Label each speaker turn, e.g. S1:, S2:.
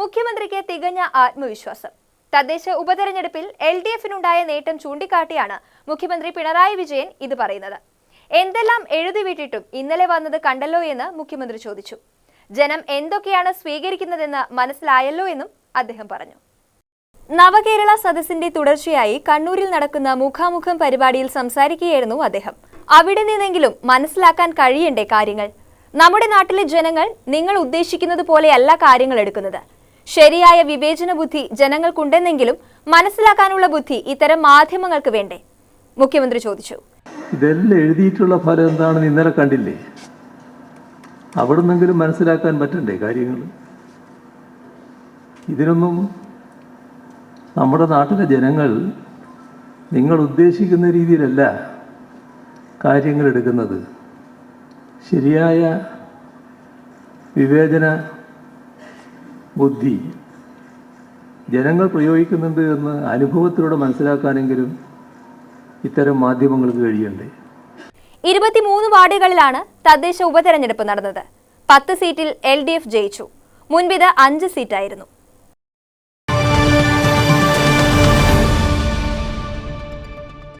S1: മുഖ്യമന്ത്രിക്ക് തികഞ്ഞ ആത്മവിശ്വാസം തദ്ദേശ ഉപതെരഞ്ഞെടുപ്പിൽ എൽ ഡി എഫിനുണ്ടായ നേട്ടം ചൂണ്ടിക്കാട്ടിയാണ് മുഖ്യമന്ത്രി പിണറായി വിജയൻ ഇത് പറയുന്നത് എന്തെല്ലാം എഴുതി വിട്ടിട്ടും ഇന്നലെ വന്നത് കണ്ടല്ലോ എന്ന് മുഖ്യമന്ത്രി ചോദിച്ചു ജനം എന്തൊക്കെയാണ് സ്വീകരിക്കുന്നതെന്ന് മനസ്സിലായല്ലോ എന്നും അദ്ദേഹം പറഞ്ഞു നവകേരള സദസ്സിന്റെ തുടർച്ചയായി കണ്ണൂരിൽ നടക്കുന്ന മുഖാമുഖം പരിപാടിയിൽ സംസാരിക്കുകയായിരുന്നു അദ്ദേഹം അവിടെ നിന്നെങ്കിലും മനസ്സിലാക്കാൻ കഴിയണ്ടേ കാര്യങ്ങൾ നമ്മുടെ നാട്ടിലെ ജനങ്ങൾ നിങ്ങൾ ഉദ്ദേശിക്കുന്നത് പോലെയല്ല കാര്യങ്ങൾ എടുക്കുന്നത് ശരിയായ വിവേചന ബുദ്ധി ജനങ്ങൾക്കുണ്ടെന്നെങ്കിലും മനസ്സിലാക്കാനുള്ള ബുദ്ധി ഇത്തരം മാധ്യമങ്ങൾക്ക് വേണ്ടേ മുഖ്യമന്ത്രി ചോദിച്ചു
S2: ഇതെല്ലാം എഴുതിയിട്ടുള്ള ഫലം എന്താണെന്ന് ഇന്നലെ കണ്ടില്ലേ അവിടെ നിന്നെങ്കിലും മനസ്സിലാക്കാൻ പറ്റണ്ടേ കാര്യങ്ങൾ ഇതിനൊന്നും നമ്മുടെ നാട്ടിലെ ജനങ്ങൾ നിങ്ങൾ ഉദ്ദേശിക്കുന്ന രീതിയിലല്ല കാര്യങ്ങൾ എടുക്കുന്നത് ശരിയായ വിവേചന ബുദ്ധി ജനങ്ങൾ പ്രയോഗിക്കുന്നുണ്ട് എന്ന് അനുഭവത്തിലൂടെ മനസ്സിലാക്കാനെങ്കിലും ഇത്തരം മാധ്യമങ്ങൾക്ക് കഴിയണ്ടേ
S1: ഇരുപത്തിമൂന്ന് വാർഡുകളിലാണ് തദ്ദേശ ഉപതെരഞ്ഞെടുപ്പ് നടന്നത് പത്ത് സീറ്റിൽ എൽ ഡി എഫ് ജയിച്ചു മുൻപിത് അഞ്ച് സീറ്റായിരുന്നു